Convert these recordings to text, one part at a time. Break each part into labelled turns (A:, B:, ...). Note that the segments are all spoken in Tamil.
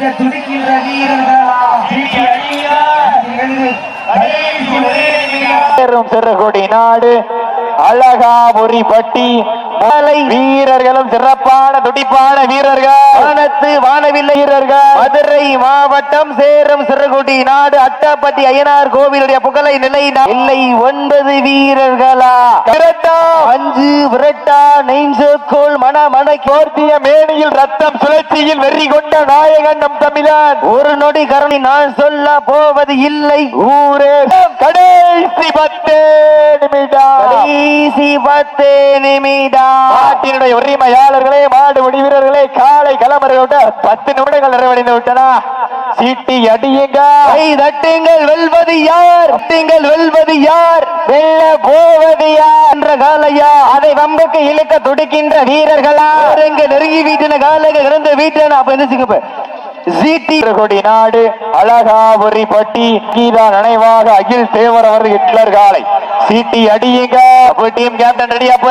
A: மீத துடிக்கின்ற வீரர்களா?
B: சிறுகுடி நாடு அழகாபுரி பட்டி வீரர்களும் சிறப்பான துடிப்பான வீரர்கள். வானத்து வானவில்லை வீரர்கள். மதுரை மாவட்டம் சேரும் சிறுகுடி நாடு அட்டாப்பட்டி ஐயனார் கோவிலுடைய புகழை நிலை இல்லை ஒன்பது வீரர்களா? விரட்டா அஞ்சு விரட்டா நெஞ்சோக்கோள் மன மன கோர்த்திய மேனியில் ரத்தம் சுழற்சியில் வெறி கொண்ட நாயகன் நம் தமிழன். ஒரு நொடி கரணி நான் சொல்ல போவது இல்லை. ஊரே கடைசி பத்து நிமிடம். கடைசி பத்து நிமிடம் நாட்டினுடைய உரிமையாளர்களே மாடு முடி வீரர்களே காலை கிளம்புறத பத்து நிமிடங்கள் நிறைவடைந்து விட்டன. சீட்டி அடியுங்க. தட்டுங்கள் வெல்வது யார்? தட்டுங்கள் வெல்வது யார்? வெல்ல போவது யார்? என்ற காலையா அதை வம்புக்கு இழுக்க துடிக்கின்ற வீரர்களா? நெருங்கி வீட்டின காலைகள் இறந்த வீட்டின அப்ப ஜீட்டி கொடி நாடு அழகாபுரி பட்டி கீதா நினைவாக அகில் தேவர் அவர் ஹிட்லர் காலை. சீட்டி அடியுங்க. அப்ப டீம் கேப்டன் ரெடி அப்ப?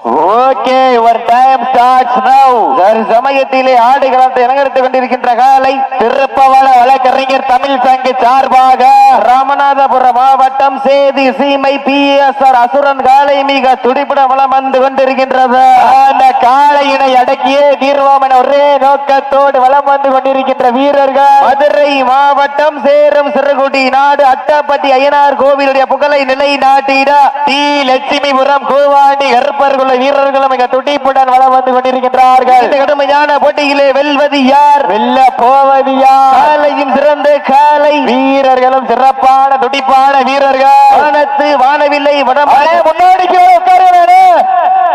B: Okay your time starts now சரி சமயத்திலே ஆடுகளத்தை அலங்கரித்துக் கொண்டிருக்கின்ற காலை திருப்பவள வழக்கறிஞர் தமிழ் சங்க சார்பாக ராமநாதபுர மாவட்டம் சேதி சீமை பி எஸ் ஆர் அசுரன் காலை மிக துடிப்புட வளம் வந்து கொண்டிருக்கின்றது. அந்த காலையினை அடக்கியே தீர்வோம் என ஒரே நோக்கத்தோடு வளம் வந்து கொண்டிருக்கின்ற வீரர்கள் மதுரை மாவட்டம் சேரும் சிறுகுடி நாடு அட்டாப்பட்டி ஐயனார் கோவிலுடைய புகழை நிலை நாட்டிட டி லட்சுமிபுரம் கோவாண்டி கருப்பர்கள் வீரர்களும் மிக துடிப்புடன் வளம் வந்து கொண்டிருக்கின்றார்கள். இந்த கடுமையான போட்டியிலே வெல்வது யார்? வெல்ல போவது யார்? காலையும் சிறந்த காலை. வீரர்களும் சிறப்பான துடிப்பான வீரர்கள். வானத்து வானவில்லை வடம்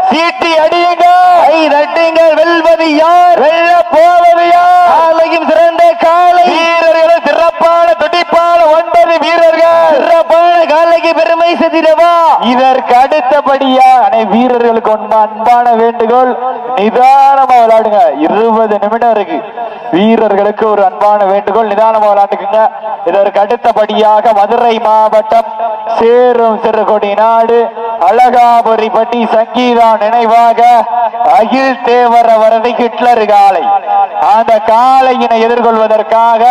B: சீட்டி அடியுங்க. கை வெல்வது யார்? வெல்ல போவது யார்? காலையும் சிறந்த காலை. வீரர்களும் சிறப்பான துடிப்பான ஒன்பது வீரர்கள். சிறப்பான காலைக்கு பெருமை செதிடவா? இதற்கு அனை வீரர்களுக்கு ஒன்பது அன்பான வேண்டுகோள் நிதானமா விளையாடுங்க. இருபது நிமிடம் இருக்கு. வீரர்களுக்கு ஒரு அன்பான வேண்டுகோள் நிதானமா விளையாண்டுக்குங்க. இதற்கு அடுத்தபடியாக மதுரை மாவட்டம் சேரும் சிறுகொடி நாடு அழகாபுரிப்பட்டி சங்கீதா நினைவாக அகில் தேவர வரதை ஹிட்லர் காலை. அந்த காளையினை எதிர்கொள்வதற்காக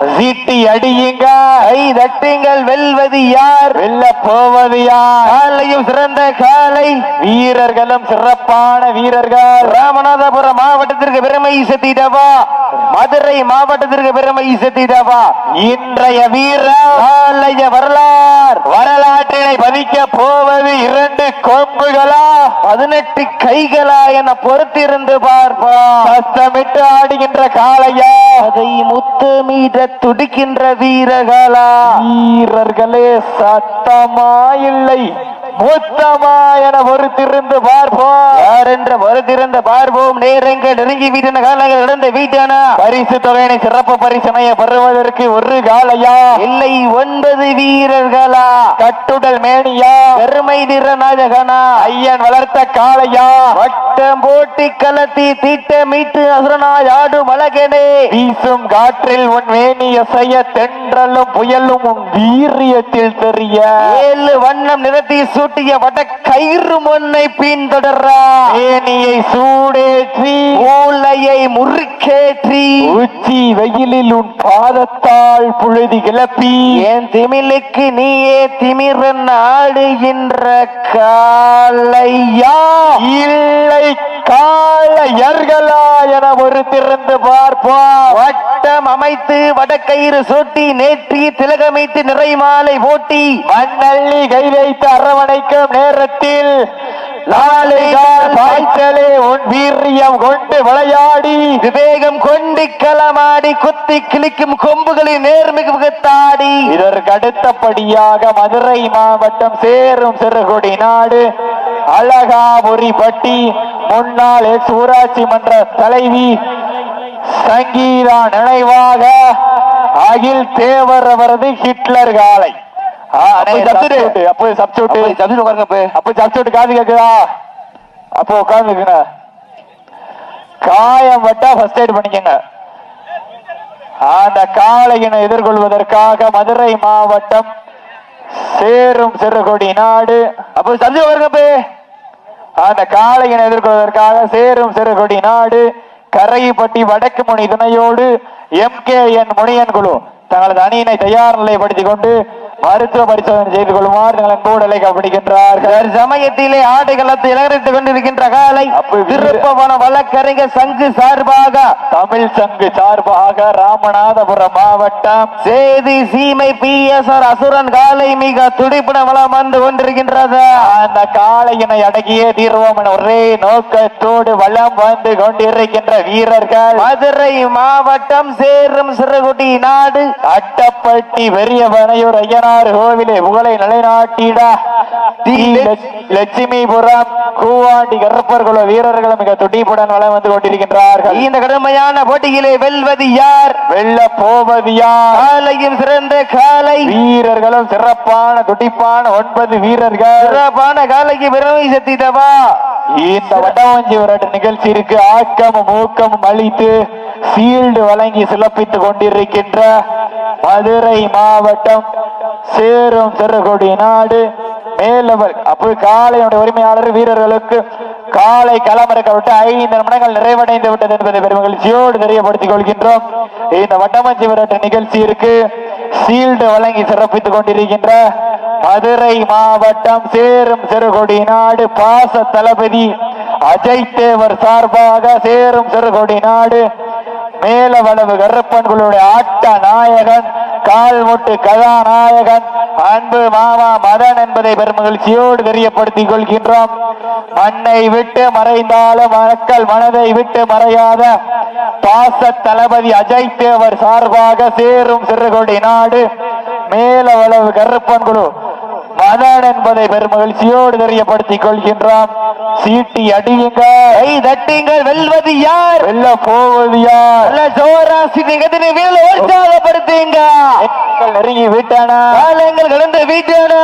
B: சீட்டி அடியுங்க. ஐ தட்டுங்கள். வெல்வது யார்? வெல்ல போவது யார்? காலையும் சிறந்த காலை. வீரர்களும் சிறப்பான வீரர்கள். ராமநாதபுரம் மாவட்டத்திற்கு பெருமை செத்திடவா? மதுரை மாவட்டத்திற்கு பெருமை செத்திடவா? இன்றைய வீர காலைய வரலாறு. வரலாற்றினை பதிக்க போவது இரண்டு கொம்புகளா? பதினெட்டு கைகளா என பொறுத்திருந்து பார்ப்பா சத்தமிட்டு ஆடுகின்ற காலையா அதை முத்தமிட துடிக்கின்ற வீரர்களா? வீரர்களே சத்தமா இல்லை மொத்தமா என பொறுத்திருந்து பார்ப்போம். யார் என்ற பொறுத்திருந்து பார்ப்போம். நேரங்கள் நெருங்கி வீட்டின காலங்கள் நடந்த வீட்டான. பரிசு தொகையினை சிறப்பு பரிசனைய பெறுவதற்கு ஒரு காலையா? இல்லை ஒன்பது வீரர்களா? கட்டுடல் மேனியா? பெருமை நிற நாயகனா? ஐயன் வளர்த்த காளையா? வட்டம் போட்டி கலத்தி திட்டமிட்டு அசுரனாய் ஆடும் அழகனே. வீசும் காற்றில் உன் மேனி அசைய தென்றலும் புயலும் உன் வீரியத்தில் தெரிய. ஏழு வண்ணம் நிறத்தி சூட்டிய வட கயிறு முன்னை பின்தொடரா மேனியை சூடேற்றி மூளையை முறுக்கேற்றி. உச்சி வெயிலில் உன் பாதத்தால் புழுதி கிளப்பி. என் திமிலுக்கு நீயே திமிரன் ஆடுகின்ற காலையா இல்லை காளையர்களா என ஒரு திறந்து பார்ப்போம். வட்டம் அமைத்து வடக்கயிறு சூட்டி நேற்றி திலகமைத்து நிறை மாலை போட்டி. மண்ணள்ளி கை வைத்து அரவணைக்கும் நேரத்தில் பாய்ச்சலே உன் வீரியம் கொண்டு விளையாடி. விவேகம் கொண்டு களமாடி குத்தி கிழிக்கும் கொம்புகளின் நேர்மிகுத்தாடி இதற்கு அடுத்தபடியாக மதுரை மாவட்டம் சேரும் சிறுகுடி நாடு. அழகாபுரி பட்டி முன்னாள் எக்ஸ் ஊராட்சி மன்ற தலைவி சங்கீதா நினைவாக அகில் தேவர் அவரது ஹிட்லர் காலை. சப்ஸ்டியூட் அப்போ சப்ஸ்டியூட் காது கேக்குதா? அப்போ உட்காந்துக்குங்க காயம் பட்டா ஃபர்ஸ்ட் எய்ட் பண்ணிக்கங்க. அந்த காளையினை எதிர்கொள்வதற்காக மதுரை மாவட்டம் சேரும் சிறுகொடி நாடு. அப்போ சப்ஸ்டியூட் வருங்கப்பே அந்த காளையனை எதிர்கொள்வதற்காக சேரும் சிறுகொடி நாடு. கரைப்பட்டி வடக்கு முனி துணையோடு எம் கே என் முனியன் குழு தங்களது அணியினை தயார் நிலைப்படுத்திக் கொண்டு மருத்துவ பரிசோதனை செய்து கொள்ளுமாறு தங்கள் அன்போடு அழைக்கப்படுகின்றார்கள் சமயத்திலே ஆடுகளத்தை இலகரித்துக் கொண்டிருக்கின்ற காலை திருப்பவன வழக்கறிஞர் சங்கு சார்பாக தமிழ் சங்கு சார்பாக ராமநாதபுரம் மாவட்டம். சேதி சீமை பி எஸ் ஆர் அசுரன் காலை மிக துடிப்புடன் வளம் வந்து கொண்டிருக்கின்றது. அந்த காளையினை அடக்கியே தீர்வோம் என ஒரே நோக்கத்தோடு வளம் வந்து கொண்டிருக்கின்ற வீரர்கள். மதுரை மாவட்டம் சேரும் சிறுகுடி நாடு. அட்டப்பட்டி பெரியவனையூர் ஐயனார் கோவிலை புகழை நிலைநாட்டிட. லட்சுமிபுரம் கூவாண்டி கருப்பர் குல வீரர்களும் மிக துடிப்புடன் வளம் வந்து கொண்டிருக்கின்றார்கள். இந்த கடுமையான போட்டியிலே வெல்வது யார்? வெல்ல போவது யார்? காலையும் சிறந்த காலை. வீரர்களும் சிறப்பான துடிப்பான ஒன்பது வீரர்கள். சிறப்பான காலைக்கு பெருமை சத்திட்டவா இந்த வட்டவாஞ்சி விராட்டு நிகழ்ச்சி இருக்கு ஆக்கமும் ஊக்கமும் அளித்து சீல்டு வழங்கி சிறப்பித்துக் கொண்டிருக்கின்ற மதுரை மாவட்டம் சேரும் சிறுகுடி நாடு மேலவர் அப்போ காலையுடைய உரிமையாளர் வீரர்களுக்கு காலை களமிறக்கப்பட்டு ஐந்து நிமிடங்கள் நிறைவடைந்து விட்டது என்பதை பெருமகிழ்ச்சியோடு தெரியப்படுத்திக் கொள்கின்றோம். இந்த வட்டமஞ்சி நிகழ்ச்சி இருக்கு சீல்டு வழங்கி சிறப்பித்துக் கொண்டிருக்கின்ற மதுரை மாவட்டம் சேரும் சிறுகொடி நாடு பாச தளபதி அஜய் தேவர் சார்பாக சேரும் சிறுகொடி நாடு. மேலவளவு கருப்பன்களுடைய ஆட்ட நாயகன் கால்முட்டு கதாநாயகன் அன்பு மாமா மதன் என்பதை பெருமகிழ்ச்சியோடு தெரியப்படுத்திக் கொள்கின்றோம். மண்ணை விட்டு மறைந்தாலும் மக்கள் மனதை விட்டு மறையாத பாச தளபதி அஜய் தேவர் சார்பாக சேரும் சிறுகொடி நாடு. மேலவளவு கருப்பன் குழு மதன் என்பதை பெருமகிழ்ச்சியோடு தெரியப்படுத்திக் கொள்கின்றோம் சீட்டி அடியுங்க. கை தட்டுங்கள் வெல்வது யார்? வெல்ல போவது யார்? நல்ல ஜோராசி நிகழ்த்தினை வீரல உற்சாகப்படுத்துங்க. நெருங்கி விட்டானா. காலங்கள் கலந்து வீட்டானா.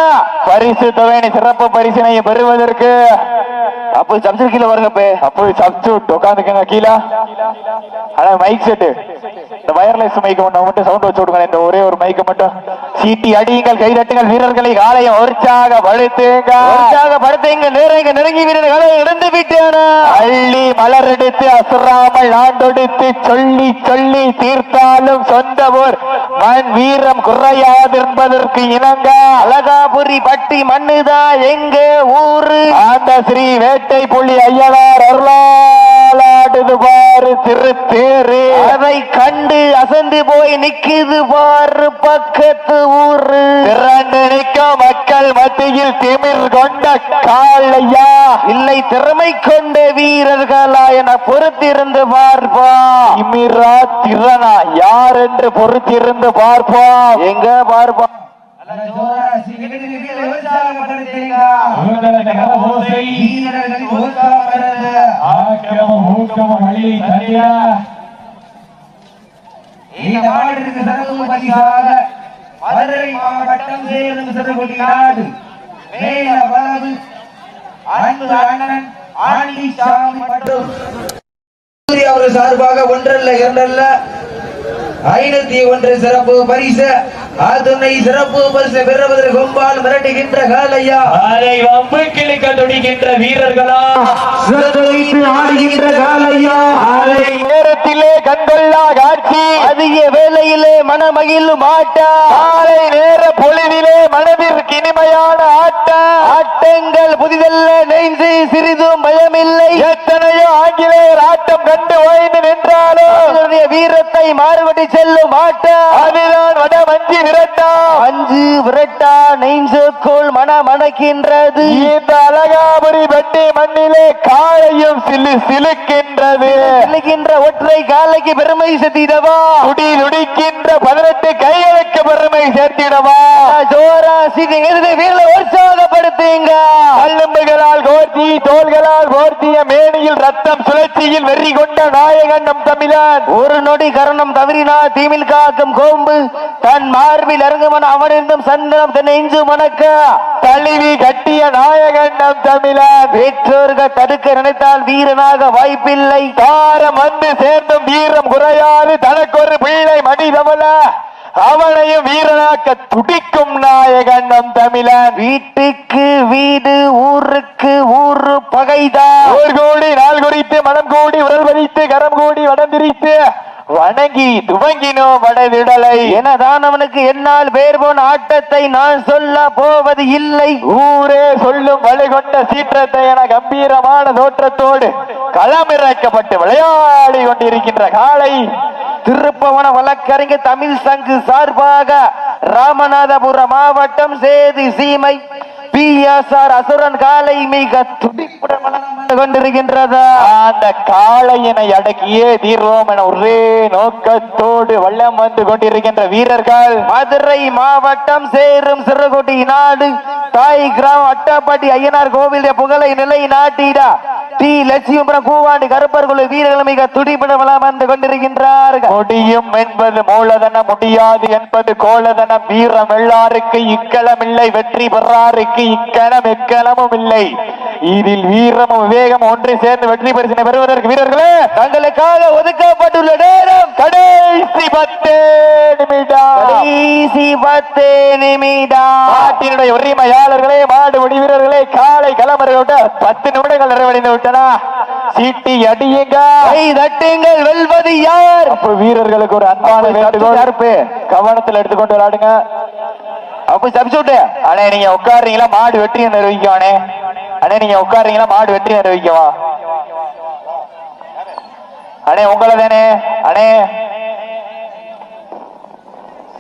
B: பரிசு தொகையினை சிறப்பு பரிசினை பெறுவதற்கு. அப்போ சப்ஜெக்ட் கீழே வருங்க பே அப்போ சப்ஜெக்ட் உட்காந்துக்கங்க கீழே. ஆனா மைக் செட்டு இந்த வயர்லெஸ் மைக் மட்டும் மட்டும் சவுண்ட் வச்சு விடுங்க இந்த ஒரே ஒரு மைக் மட்டும். சீட்டி அடியுங்கள் கைதட்டுங்கள் வீரர்களை. காலையை உற்சாக படுத்துங்க. உற்சாக படுத்துங்க. நேரங்க நெருங்கி வீரர் காலையை இழந்து விட்டானா. அள்ளி மலர் எடுத்து அசுராமல் ஆண்டொடுத்து சொல்லி சொல்லி தீர்த்தாலும் சொந்த ஊர் மண் வீரம் குறையாது என்பதற்கு இணங்க. அழகாபுரி பட்டி மண்ணுதா எங்க ஊரு? அந்த ஸ்ரீ வேட்டை புலி ஐயனார் அருளாடுது பாரு திருத்தேரு அதை கண்டு அசந்து போய் நிக்குது பாரு பக்கத்து ஊரு. திரண்டு நிற்க மக்கள் மத்தியில் திமிர் கொண்ட காளையா. இல்லை திறமை கொண்ட வீரர்களா என பொறுத்திருந்து பார்ப்பா. திமிரா திறனா? யார் என்று பொறுத்திருந்து பார்ப்போம் எங்க பார்ப்போம்
A: நல்ல
C: ஆக்கிரமும் ஊக்கமும் வழியை தந்திட
A: இந்த மாவட்டத்திற்கு சிறப்பு பரிசாக மதுரை மாவட்டம் சேலம் சிறுகுடி நாடு மேல வளவு அன்பு அண்ணன் மற்றும் அவர் சார்பாக ஒன்றல்ல இரண்டல்ல. ஐநூத்தி ஒன்று சிறப்பு பரிசு. அதுனை சிறப்பு பரிசு பெறுவதற்கு கொம்பால் மிரட்டுகின்ற காலையா?
C: அதை வம்பு கிழக்க துடிக்கின்ற வீரர்களா?
A: சிறப்பு ஆடுகின்ற காலையா?
B: அதை நேரத்திலே கண்கொள்ளா காட்சி. அதிக வேளையிலே மனமகிழும் ஆட்டா காலை நேர பொழுதிலே மனதிற்கு இனிமையான ஆட்டங்கள் புதிதல்ல நெஞ்சு சிறிதும் பயமில்லை. எத்தனையோ ஆங்கிலேயர் ஆட்டம் கண்டு ஓய்ந்து நின்றாலும் வீரத்தை மாறுபடி செல்லும் ஆட்டா. அதுதான் வட மஞ்சி விரட்டா. அஞ்சு விரட்டா நெஞ்சோக்குள் மனம் அணக்கின்றது இந்த அழகாபுரி வெட்டி மண்ணிலே காளையும் சிலு சிலுக்கின்றது. சிலுக்கின்ற ஒற்றை காலைக்கு பெருமை சேர்த்திடவா? குடி நுடிக்கின்ற பதினெட்டு கைகளுக்கு பெருமை சேர்த்திடவா? ஜோரா சிறுதை வீரல உற்சாகப்படுத்துங்க. கல்லும்புகளால் கோர்த்தி தோள்களால் கோர்த்திய மேனியில் ரத்தம் சுழற்சியில் வெறி கொண்ட நாயகன் நம் தமிழன். ஒரு நொடி கரணம் தவறினா தீமில் காக்கும் கோம்பு தன் மார்பில் அருங்கமன் அவனிருந்தும் சந்தனம் நெஞ்சு மணக்க தழுவி கட்டிய நாயகன் நம் தமிழன் பெற்றோர்கள் தடுக்க நினைத்தால் வீரனாக வாய்ப்பில்லை. தாரம் வந்து சேர்ந்தும் வீரம் குறையாது. தனக்கொரு பிள்ளை மணி
A: அவனையும் வீரனாக்க துடிக்கும் நாயகன் நம் தமிழன் வீட்டுக்கு வீடு ஊருக்கு ஊரு பகைதான் ஒரு கோடி நாள் குறித்து மனம் கூடி உடல் வலித்து கரம் கூடி வடம் திரித்து வணங்கி துவங்கினோ வடவிடலை. எனதான் அவனுக்கு என்னால் பேர் போன ஆட்டத்தை நான் சொல்ல போவது இல்லை. ஊரே சொல்லும் வழிகொண்ட சீற்றத்தை என கம்பீரமான தோற்றத்தோடு களமிறக்கப்பட்டு விளையாடி கொண்டிருக்கின்ற காலை திருப்பவன வழக்கறிஞர் தமிழ் சங்கு சார்பாக ராமநாதபுரம் மாவட்டம் சேதி சீமை பி எஸ் ஆர் அசுரன் காலை மிக துடிப்புடன் வளர்ந்து கொண்டிருக்கின்றது. அந்த காளையினை அடக்கியே தீர்வோம் என ஒரே நோக்கத்தோடு வள்ளம் வந்து கொண்டிருக்கின்ற வீரர்கள் மதுரை மாவட்டம் சேரும் சிறுகுட்டி நாடு தாய் கிராமம் அட்டாப்பட்டி ஐயனார் கோவிலுடைய புகழை நிலை நாட்டிடா டி லட்சுமிபுரம் கூவாண்டி கருப்பர் குழு வீரர்கள் மிக துடிப்புடன் வலம் வந்து கொண்டிருக்கின்றார்கள். முடியும் என்பது மூலதனம் முடியாது என்பது கோலதனம். வீரம் எல்லாருக்கு இக்களம் இல்லை வெற்றி பெறாருக்கு இக்களம் எக்களமும் இல்லை. இதில் வீரமும் விவேகம் ஒன்று சேர்ந்து வெற்றி பரிசினை பெறுவதற்கு வீரர்களே தங்களுக்காக ஒதுக்கப்பட்டுள்ள நேரம் கடைசி பத்து நிமிடம். கடைசி பத்து நிமிடம். நாட்டினுடைய உரிமையாளர்களே மாடு வீரர்களே காலை களமறையோட பத்து நிமிடங்கள் நிறைவடைந்து விட்டன சீட்டி அடியுங்க. கை தட்டுங்கள் வெல்வது யார்? அப்ப வீரர்களுக்கு ஒரு அன்பான வேண்டுகோள். கவனத்தில் எடுத்துக்கொண்டு விளையாடுங்க. அப்ப சப்ஸ்டியூட் அண்ணே நீங்க உட்காருறீங்களா? மாடு வெற்றி நிர்வகிக்கும் அண்ணே. அண்ணே நீங்க உட்காருறீங்களா? மாடு வெற்றி நிர்வகிக்கவா அண்ணே உங்களை தானே அண்ணே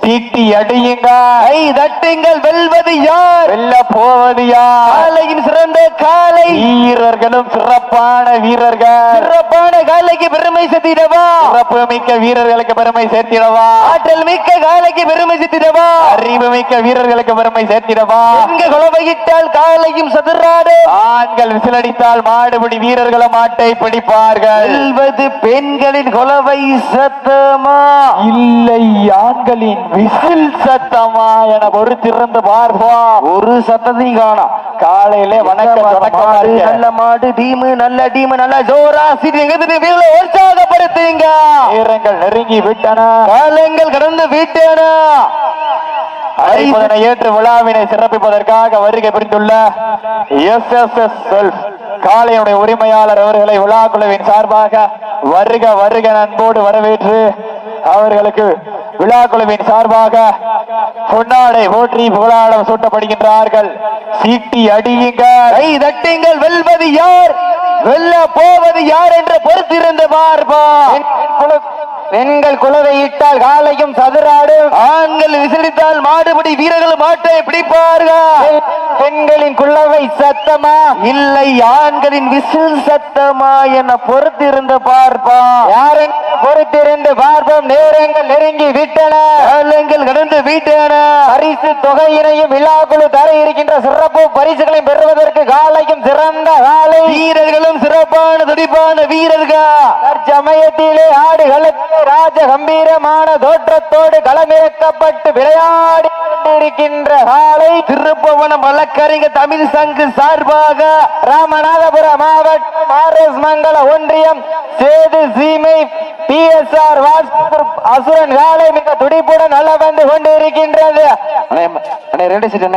A: சீட்டி அடியுங்க. கை தட்டுங்கள் வெல்வது யார்? வெல்ல போவது யார்? காலையின் சிறந்த காலை. வீரர்களும் சிறப்பான வீரர்கள். சிறப்பான காலைக்கு பெருமை சேர்த்திடவா? சிறப்பு மிக்க வீரர்களுக்கு பெருமை சேர்த்திடவா? ஆற்றல் மிக்க காலைக்கு பெருமை சேர்த்திடவா? அறிவு மிக்க வீரர்களுக்கு பெருமை சேர்த்திடவா? எங்க குலவையிட்டால் காலையும் சதுராடு. ஆண்கள் விசிலடித்தால் மாடுபிடி வீரர்களும் மாட்டை பிடிப்பார்கள். வெல்வது பெண்களின் குலவை சத்தமா? இல்லை ஆண்களின் விசில் சத்தமா என பொறுத்திருந்து பார்ப்போம். ஒரு சத்தத்தையும் காணோம். காலையிலே வணக்கம் வணக்கம் நல்ல மாடு டீமு நல்ல டீமு நல்ல ஜோரா சிடி வீரர்களை உற்சாகப்படுத்துங்க. வீரங்கள் நெருங்கி விட்டன. காலங்கள் கடந்து விட்டன. அழைப்பதனை ஏற்று விழாவினை சிறப்பிப்பதற்காக வருகை புரிந்துள்ள எஸ் எஸ் எஸ் செல்ஃப் காளையுடைய உரிமையாளர் அவர்களை விழா குழுவின் சார்பாக வருக வருக அன்போடு வரவேற்று அவர்களுக்கு விழா குழுவின் சார்பாக பொன்னாடை போற்றி புகழாடம் சூட்டப்படுகின்றார்கள். சீட்டி அடியுங்கள். கை தட்டுங்கள். வெல்வது யார்? வெல்ல போவது யார் என்று பொறுத்திருந்து பார்ப்பா பெண்கள் குலவை இட்டால் காலையும் சதுராடு ஆண்கள் விசிறித்தால் மாடுபடி வீரர்கள் மாட்டை பிடிப்பார்கள். பெண்களின் குள்ளவை சத்தமா? இல்லை ஆண்களின் விசில் சத்தமா என பொறுத்திருந்து பார்ப்போம். யாரும் பொறுத்திருந்து பார்ப்போம்? நேரங்கள் நெருங்கி விட்டன. காலங்கள் கடந்து விட்டன. பரிசு தொகையினையும் விழாக்குழு தர இருக்கின்ற சிறப்பு பரிசுகளையும் பெறுவதற்கு காலையும் சிறந்த காலை. வீரர்களும் சிறப்பான துடிப்பான வீரர்கள். சமயத்திலே ஆடுகளை ராஜ கம்பீரமான தோற்றத்தோடு களமிறக்கப்பட்டு விளையாடி கொண்டிருக்கின்ற காலை திருப்பவனம் வழக்கறிஞ தமிழ் சங்கு சார்பாக ராமநாதபுரம் மாவட்டம் ஆர் எஸ் மங்கல ஒன்றியம் சேது சீமை பி எஸ் ஆர் அசுரன் காலை மிக துடிப்புடன் நல்ல வந்து கொண்டிருக்கின்றது. ரெண்டு சீட்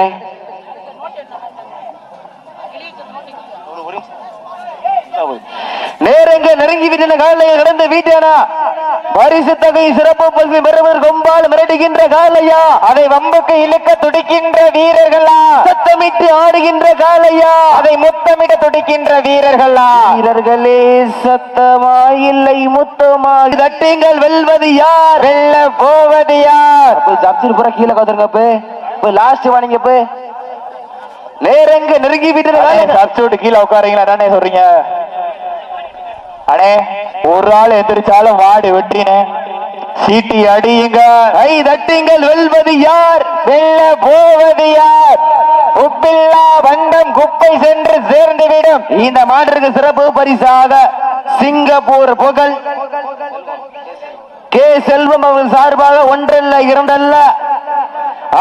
A: நேரங்க நெருங்கி விட்டன காலையை கடந்து வீட்டானா பரிசு தொகை சிறப்பு பகுதி பெறுவர் கொம்பால் மிரட்டுகின்ற காலையா? அதை வம்புக்கு இழுக்க துடிக்கின்ற வீரர்களா? சத்தமிட்டு ஆடுகின்ற காலையா? அதை முத்தமிட துடிக்கின்ற வீரர்களா? வீரர்களே சத்தமா இல்லை முத்தமா தட்டுங்கள் வெல்வது யார்? வெல்ல போவது யார்? ஜப்சூர் புற கீழே காத்துருங்க போய். லாஸ்ட் வாணிங்க போய். நேரங்க நெருங்கி விட்டு சப்சூட் கீழே உட்காரீங்களா? என்னன்னே சொல்றீங்க? அடே ஒரு ஆள் எந்திரிச்சாலும் வாடு வெற்றினே சீட்டி அடியுங்க. ஐ தட்டுங்கள் வெல்வது யார்? வெல்ல போவது யார்? உப்பில்லா வண்டம் குப்பை சென்று சேர்ந்து விடும் இந்த மாட்டிற்கு சிறப்பு பரிசாக சிங்கப்பூர் புகழ். கே செல்வம் அவர்கள் சார்பாக ஒன்றல்ல இரண்டல்ல.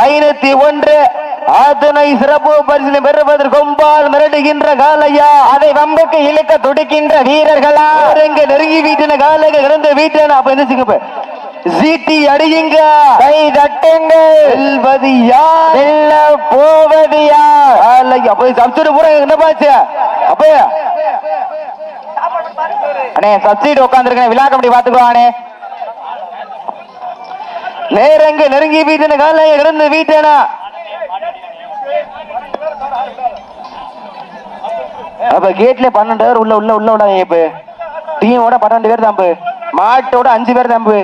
A: ஐநூத்தி ஒன்று. அதனை சிறப்பு பரிசினை பெறுவதற்கு கொம்பால் மிரட்டுகின்ற காலையா அதை வம்புக்கு இழுக்க துடிக்கின்ற வீரர்களா? இங்க நெருங்கி வீட்டின காலைக்கு கிடந்த வீட்டான அப்ப எந்திரிச்சுங்க இப்ப.
B: சீட்டி அடியுங்க. கை தட்டுங்க. வெல்வது யார் வெல்ல போவது யார் அப்ப சப்சிடி பூரா என்ன பாச்சு அப்பயா அண்ணே சப்சிடி உட்காந்துருக்கேன் விழா கமிட்டி பாத்துக்குவானே நேரங்க நெருங்கி வீட்டுன கால கிடந்து வீட்டனா அப்ப கேட்ல பன்னெண்டு பேர் உள்ள உள்ள உள்ள விட இப்ப. டீமோட பன்னெண்டு பேர் தாம்பு. மாட்டோட அஞ்சு பேர் தாம்பு.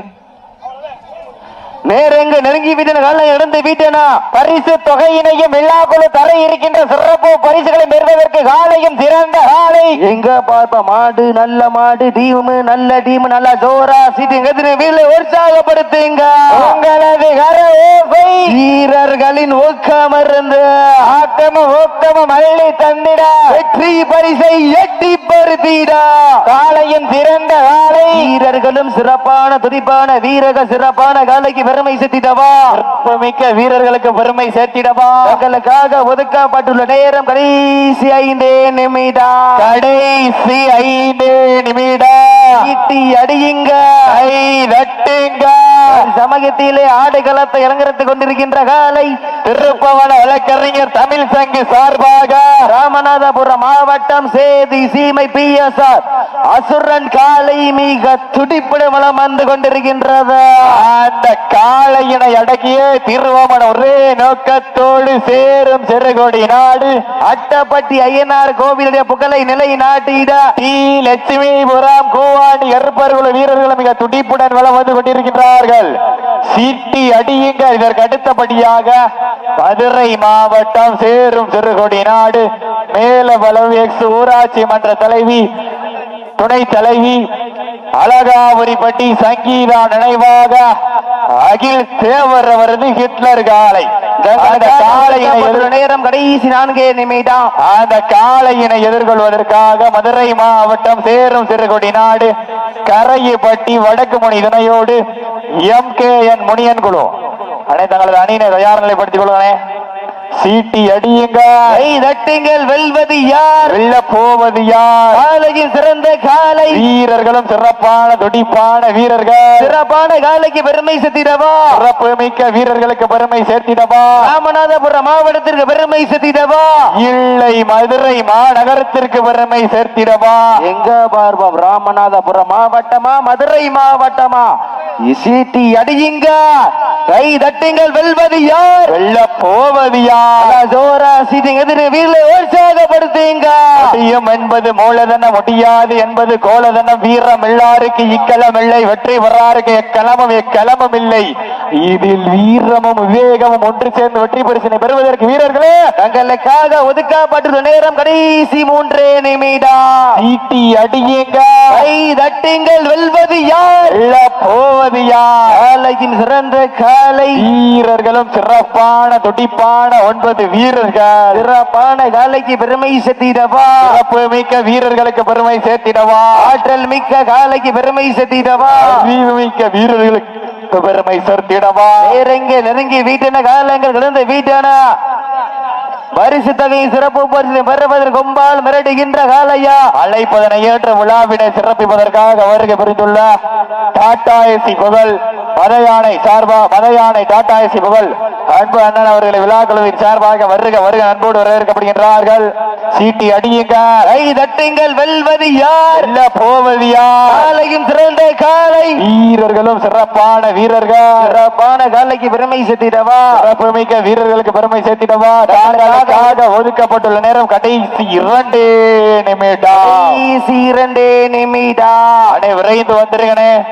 B: நேரங்க நெருங்கி வீட்டின காலம் இழந்து வீட்டனா? பரிசு தொகையினையும் விழாக்குழு தர இருக்கின்ற சிறப்பு பரிசுகளை பெறுவதற்கு காலையும் சிறந்த காலை. எங்க பார்ப்ப? மாடு நல்ல மாடு டீம் நல்ல டீம் நல்ல ஜோரா சீட்டு வீல உற்சாகப்படுத்துங்க. உங்களது கர ஓசை வீரர்களின் ஊக்கமருந்து ஆக்கமும் ஊக்கமும் அள்ளி தந்திட. வெற்றி பரிசை எட்டி பருத்திட காலையும் சிறந்த காலை. வீரர்களும் சிறப்பான துடிப்பான வீரக சிறப்பான காலைக்கு பெருமை சேர்த்திடவா? மிக்க வீரர்களுக்கு பெருமை சேர்த்திடவா? உங்களுக்காக ஒதுக்கப்பட்டுள்ள நேரம் கடைசி ஐந்து நிமிடம். கடைசி ஐந்து நிமிடம். ஈட்டி அடியுங்க. கை தட்டுங்க. சமயத்திலே ஆடுகளத்தை கொண்டிருக்கின்ற காலை திருப்பவன வழக்கறிஞர் தமிழ் சங்கு சார்பாக ராமநாதபுரம் மாவட்டம் சேதி சீமை பி எஸ் ஆர் அசுரன் காலை மிக துடிப்புடன் வளம் வந்து கொண்டிருக்கின்றது. அந்த காளையினை அடக்கிய திருவாமன் ஒரே நோக்கத்தோடு சேரும் சிறுகோடி நாடு. அட்டப்பட்டி ஐயனார் கோவிலுடைய புகழை நிலை நாட்டிட டி. லட்சுமிபுரம் கூவாண்டி கருப்பர்கள் வீரர்கள் மிக துடிப்புடன் வளம் வந்து கொண்டிருக்கின்றார்கள். சீட்டி அடியுங்கள். இதற்கு அடுத்தபடியாக மதுரை மாவட்டம் சேரும் சிறுகொடி நாடு. மேலவளவு எக்ஸ் ஊராட்சி மன்ற தலைவி துணை தலைவி அழகாபுரிப்பட்டி சங்கீதா நினைவாக அகில் தேவர் அவரது ஹிட்லர் காலை. நேரம் கடைசி நான்கே நிமிடம். அந்த காளையினை எதிர்கொள்வதற்காக மதுரை மாவட்டம் சேரும் சிறுகுடி நாடு கரையப்பட்டி வடக்கு முனி துணையோடு எம் கே என் முனியன் குழு. அனை தங்களது அணியினை தயார் நிலைப்படுத்திக் கொள்வானே சீட்டி அடியுங்க. தட்டுங்கள் வெல்வது யார்? வெல்ல போவது யார்? காலையின் சிறந்த காலை. வீரர்களும் சிறப்பான துடிப்பான வீரர்கள். சிறப்பான காலைக்கு பெருமை சேர்த்திடவா? சிறப்பு மிக்க வீரர்களுக்கு பெருமை சேர்த்திடவா? ராமநாதபுரம் மாவட்டத்திற்கு பெருமை சேர்த்திடவா? இல்லை மதுரை மாநகரத்திற்கு பெருமை சேர்த்திடவா? எங்க பார்ப்போம் ராமநாதபுரம் மாவட்டமா மதுரை மாவட்டமா? சீட்டி அடியுங்க. கை தட்டுங்கள் வெல்வது யார்? வெல்ல போவது யார்? ஜோரா சீட்டி எதிர வீரல உற்சாகப்படுத்துங்க. முடியும் என்பது மூலதனம் முடியாது என்பது கோலதனம். வீரம் எல்லாருக்கு இக்களம் இல்லை. வெற்றி வராருக்கு எக்களமும் எக்களமும் இல்லை. இதில் வீரமும் விவேகமும் ஒன்று சேர்ந்து வெற்றி பரிசினை பெறுவதற்கு வீரர்களே தங்களுக்காக ஒதுக்கப்பட்டுள்ள நேரம் கடைசி மூன்றே நிமிடம். ஈட்டி அடியுங்க. கை தட்டுங்கள் வெல்வது யார்? போவது யார்? காலையின் சிறந்த காலை. வீரர்களும் சிறப்பான துடிப்பான ஒன்பது வீரர்கள். சிறப்பான காலைக்கு பெருமை சேர்த்திடவா? சிறப்பு மிக்க வீரர்களுக்கு பெருமை சேர்த்திடவா? ஆற்றல் மிக்க காலைக்கு பெருமை சேர்த்திடவா? அறிவு மிக்க வீரர்களுக்கு பெருமை சேர்த்திடவா? நேரங்க நெருங்கி வீட்டின காலங்கள் கிடந்த வீட்டானா பரிசு தொகை சிறப்பு பரிசு பெறுவதற்கு கொம்பால் மிரட்டுகின்ற காலையா அழைப்பதனை ஏற்ற விழாவினை சிறப்பிப்பதற்காக வருகை புரிந்துள்ள டாடா ஏசி புகழ் மதையானை சார்பா மதையானை டாடா ஏசி புகழ். அன்பு அண்ணன் அவர்களை விழா குழுவின் சார்பாக வருக வருக அன்போடு வரவேற்கப்படுகின்றார்கள். சீட்டி அடியுங்க. கை தட்டுங்கள் வெல்வது யார்? இல்ல போவது யார்? காலையும் சிறந்த காலை வீரர்களும் சிறப்பான வீரர்கள். சிறப்பான காலைக்கு பெருமை சேர்த்திடவா? சிறப்பு மிக்க வீரர்களுக்கு பெருமை சேர்த்திடவா? தாங்களுக்காக ஒதுக்கப்பட்டுள்ள நேரம் கடைசி இரண்டு நிமிடம். இரண்டு நிமிடம். விரைந்து வந்துருங்கண்ணே.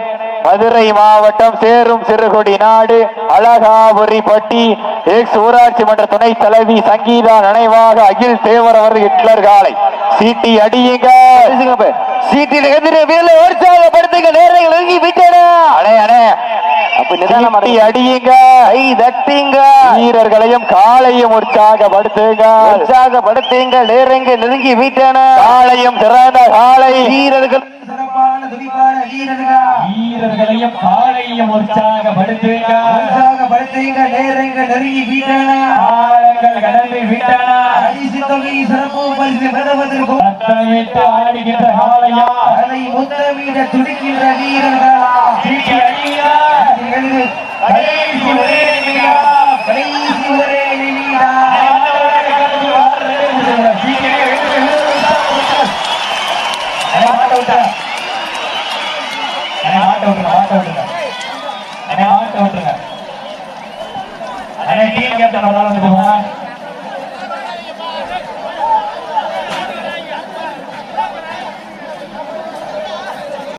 B: மதுரை மாவட்டம் சேரும் சிறுகுடி நாடு அழகாபுரிப்பட்டி எக்ஸ் ஊராட்சி மன்ற துணை தலைவி சங்கீதா நினைவாக அகில் தேவர் அவர் ஹிட்லர் காலை. சீட்டி அடியுங்க. சீட்டில் எதிர வீரலை உற்சாகப்படுத்துங்க. நேரங்கள் நெருங்கி விட்டன. அடே அடே. அடியுங்க. ஐ தட்டிங்க. வீரர்களையும் காலையும் உற்சாகப்படுத்துங்க. உற்சாகப்படுத்துங்க. நேரங்கள் நெருங்கி விட்டன. காலையும் சிறந்த காலை. வீரர்கள்
A: சிறப்பான துடிப்பான வீரர்கள்.
C: வீரர்களையும் காலையும் உற்சாகப்படுத்துங்க.
A: உற்சாகப்படுத்துங்க நேரங்க நெருங்கி வீட்டன.
C: காலங்கள் கடந்து விட்டன.
A: அரிசி தொகை சிறப்பு பரிசு பெறுவதற்கும்.
C: சத்தமிட்டு ஆடுகின்ற காலையா
A: அதை முத்தமிட துடிக்கின்ற வீரர்களா.
B: கடைசி
D: டீம் கேப்டன்